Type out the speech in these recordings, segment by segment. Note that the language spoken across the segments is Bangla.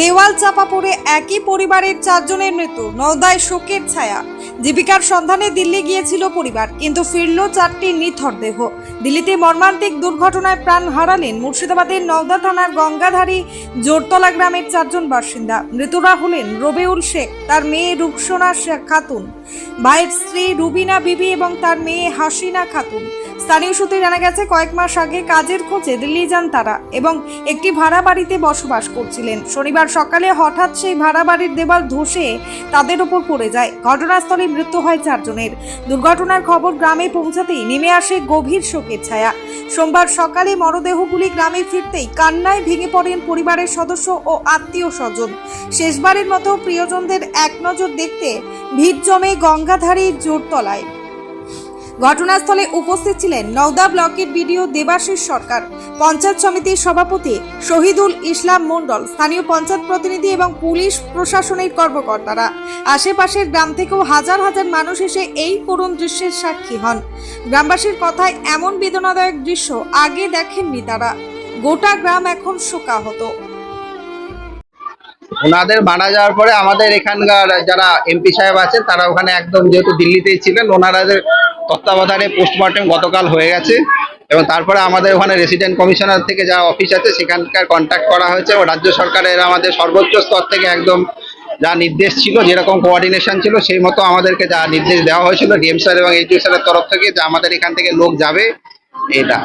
দেওয়াল চাপা পড়ে একই পরিবারের চারজনের মৃত্যু। নওদায় শোকের ছায়া। জীবিকার সন্ধানে দিল্লি গিয়েছিল পরিবার, কিন্তু ফিরল চারটি নিথর দেহ। দিল্লিতে মর্মান্তিক দুর্ঘটনায় প্রাণ হারালেন মুর্শিদাবাদের নওদা থানার গঙ্গাধারী জোরতলা গ্রামের চারজন বাসিন্দা। মৃতরা হলেন রবিউল শেখ, তার মেয়ে রুকসোনা খাতুন ভাইয়ের স্ত্রী রুবিনা বিবি এবং তার মেয়ে হাসিনা খাতুন। স্থানীয় সূত্রে জানা গেছে, কয়েক মাস আগে কাজের খোঁজে দিল্লি যান তারা এবং একটি ভাড়া বাড়িতে বসবাস করছিলেন। শনিবার সকালে হঠাৎ সেই ভাড়া বাড়ির দেওয়াল ধসে তাদের ওপর পড়ে যায়। ঘটনাস্থলে মৃত্যু হয় চারজনের। দুর্ঘটনার খবর গ্রামে পৌঁছাতেই নেমে আসে গভীর শোকের ছায়া। সোমবার সকালে মরদেহগুলি গ্রামে ফিরতেই কান্নায় ভেঙে পড়েন পরিবারের সদস্য ও আত্মীয় স্বজন শেষবারের মতো প্রিয়জনদের এক নজর দেখতে ভিড় জমে গঙ্গাধারী জোরতলায়। ঘটনাস্থলে উপস্থিত ছিলেন নওদা ব্লকের বিডিও দেবাশিস সরকার, পঞ্চায়েত সমিতির সভাপতি শহীদুল ইসলাম মণ্ডল, স্থানীয় পঞ্চায়েত প্রতিনিধি এবং পুলিশ প্রশাসনের কর্মকর্তারা। আশেপাশের গ্রাম থেকেও হাজার হাজার মানুষ এসে এই করুণ দৃশ্যের সাক্ষী হন। গ্রামবাসীর কথায় এমন বেদনাদায়ক দৃশ্য আগে দেখেননি তারা। গোটা গ্রাম এখন শোকাহত। ওনাদের মারা যাওয়ার পরে আমাদের এখানকার যারা এমপি সাহেব আছেন, তারা ওখানে একদম যেহেতু দিল্লিতেই ছিলেন ওনাদের তত্ত্বাবধানে পোস্টমর্টম গতকাল হয়ে গেছে এবং তারপরে আমাদের ওখানে রেসিডেন্ট কমিশনার থেকে যা অফিস আছে সেখানকার কন্ট্যাক্ট করা হয়েছে ও রাজ্য সরকারের আমাদের সর্বোচ্চ স্তর থেকে একদম যা নির্দেশ ছিল, যেরকম কোঅর্ডিনেশন ছিল, সেই মতো আমাদেরকে যা নির্দেশ দেওয়া হয়েছিল, ডিএম স্যার এবং এইচডি স্যারের তরফ থেকে যে আমাদের এখান থেকে লোক যাবে, এটা।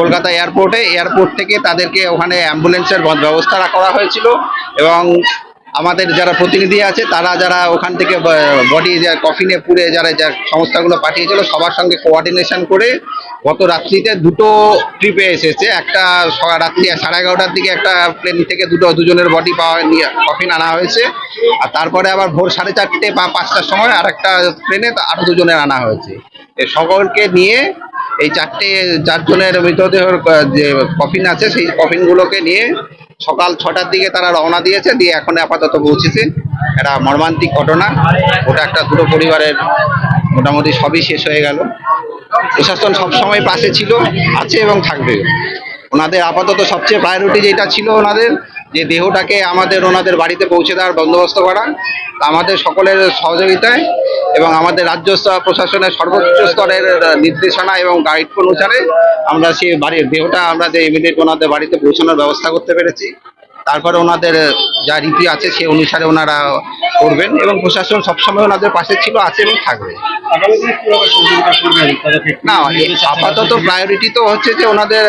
কলকাতা এয়ারপোর্টে এয়ারপোর্ট থেকে তাদেরকে ওখানে অ্যাম্বুলেন্সের ব্যবস্থা করা হয়েছিল এবং আমাদের যারা প্রতিনিধি আছে, তারা যারা ওখান থেকে বডি কফিনে পুড়ে যারা যা সংস্থাগুলো পাঠিয়েছিল, সবার সঙ্গে কোঅর্ডিনেশন করে গত রাত্রিতে দুটো ট্রিপে এসেছে। একটা রাত্রি সাড়ে এগারোটার দিকে একটা প্লেন থেকে দুটো, দুজনের বডি পাওয়া নিয়ে কফিন আনা হয়েছে। আর তারপরে আবার ভোর সাড়ে চারটে বা পাঁচটার সময় আর একটা ট্রেনে আরও দুজনের আনা হয়েছে। এ সকলকে নিয়ে এই চারটে, চারজনের মৃতদেহের যে কফিন আছে, সেই কফিনগুলোকে নিয়ে সকাল ছটার দিকে তারা রওনা দিয়েছে, দিয়ে এখন আপাতত পৌঁছেছে। একটা মর্মান্তিক ঘটনা। ওটা একটা দুটো পরিবারের মোটামুটি সবই শেষ হয়ে গেল। প্রশাসন সবসময় পাশে ছিল, আছে এবং থাকবে। ওনাদের আপাতত সবচেয়ে প্রায়োরিটি যেটা ছিল ওনাদের যে দেহটাকে আমাদের ওনাদের বাড়িতে পৌঁছে দেওয়ার বন্দোবস্ত করা আমাদের সকলের সহযোগিতায় এবং আমাদের রাজ্য প্রশাসনের সর্বোচ্চ স্তরের নির্দেশনা এবং গাইড অনুসারে আমরা সেই বাড়ির দেহটা আমরা যে ইমিডিয়েট ওনাদের বাড়িতে পৌঁছানোর ব্যবস্থা করতে পেরেছি। তারপরে ওনাদের যা রীতি আছে সে অনুসারে ওনারা করবেন এবং প্রশাসন সবসময় ওনাদের পাশে ছিল আছে এবং থাকবে। না আপাতত প্রায়োরিটি তো হচ্ছে যে ওনাদের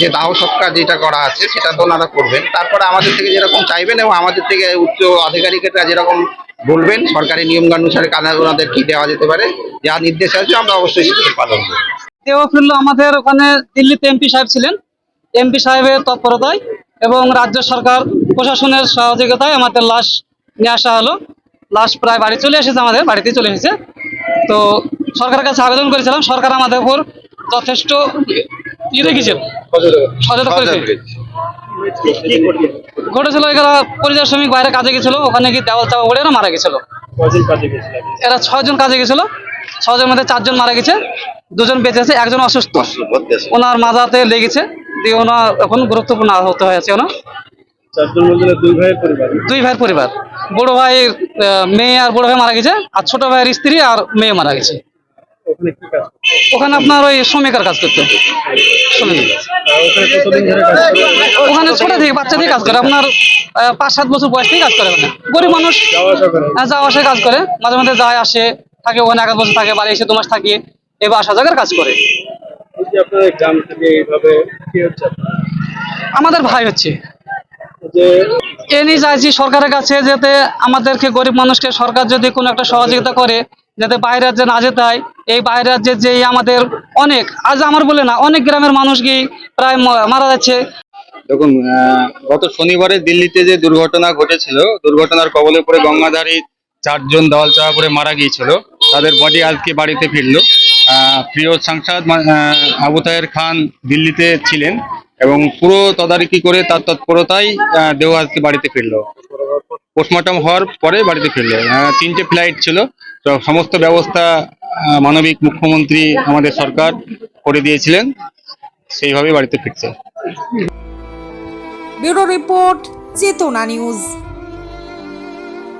যে দাহ সৎকার যেটা করা আছে, সেটা তো ওনারা করবেন। তারপরে আমাদের থেকে যেরকম চাইবেন এবং আমাদের থেকে উচ্চ আধিকারিকরা যেরকম বলবেন, সরকারি নিয়ম অনুসারে কানা ওনাদের কি দেওয়া যেতে পারে, যা নির্দেশ আছে, আমরা অবশ্যই সেটা পালন করব। দেহ ফিরল আমাদের ওখানে দিল্লিতে এমপি সাহেব ছিলেন। এমপি সাহেবের তৎপরতায় এবং রাজ্য সরকার প্রশাসনের সহযোগিতায় আমাদের লাশ নিয়ে আসা হলো। লাশ প্রায় বাড়ি চলে এসেছে আমাদের, বাড়িতে চলে এসেছে। তো সরকারের কাছে আবেদন করেছিলাম, সরকার আমাদের উপর যথেষ্ট ই রেখেছে সচেতন করেছে? ঘটেছিল এখানে পরিযায়ী শ্রমিক বাইরে কাজে গেছিল ওখানে গিয়ে দেওয়াল চাপা পড়ে মারা গেছিল। এরা ছয়জন কাজে গেছিল ছয়জন মধ্যে চারজন মারা গেছে দুজন বেঁচে আছে একজন অসুস্থ। ওনার মাজাতে লেগেছে দিয়ে ওনার এখন গুরুত্বপূর্ণ আহত হয়েছে ওনার দুই ভাইয়ের পরিবার? দুই ভাইয়ের পরিবার। বড় ভাইয়ের আহ, মেয়ে আর বড় ভাই মারা গেছে আর ছোট ভাইয়ের স্ত্রী আর মেয়ে মারা গেছে। ওখানে কি কাজ করতো? ওখানে আপনার ওই শ্রমিকের কাজ করতো। ওখানে ছোট থেকে বাচ্চা থেকে কাজ করে। আপনার পাঁচ সাত বছর বয়স থেকে কাজ করে ওখানে। গরিব মানুষ। যাওয়া আসা হ্যাঁ, কাজ করে। মাঝে মাঝে যায় আসে থাকে ওখানে এক বছর থাকে বাড়ি এসে দু মাস থাকে। এবার আসা জায়গার কাজ করে? আমাদের ভাই হচ্ছে। এ নিয়ে চাইছি সরকারের কাছে যাতে আমাদেরকে গরিব মানুষকে সরকার যদি কোনো একটা সহযোগিতা করে যাতে বাইরের রাজ্যে না যেতে হয়। এই বাইরের রাজ্যে যে আমাদের অনেক, আজ আমার বলে না, অনেক গ্রামের মানুষ গিয়ে প্রায় মারা যাচ্ছে। দেখুন গত শনিবারে দিল্লিতে যে দুর্ঘটনা ঘটেছিল, দুর্ঘটনার কবলে পড়ে গঙ্গাধারী চারজন দেওয়াল চাপা করে মারা গিয়েছিল। তাদের বডি আজকে বাড়িতে ফিরলো। প্রিয় সাংসদ আবু তাহের খান দিল্লিতে ছিলেন এবং পুরো তদারকি করে তার তৎপরতাই দেহ আজকে বাড়িতে ফিরলো। পোস্টমর্টম হওয়ার পরে বাড়িতে ফিরলো। তিনটে ফ্লাইট ছিল। তো সমস্ত ব্যবস্থা মানবিক মুখ্যমন্ত্রী আমাদের সরকার করে দিয়েছিলেন। সেইভাবে বাড়িতে ফিরছে। Bureau report, Chetana news.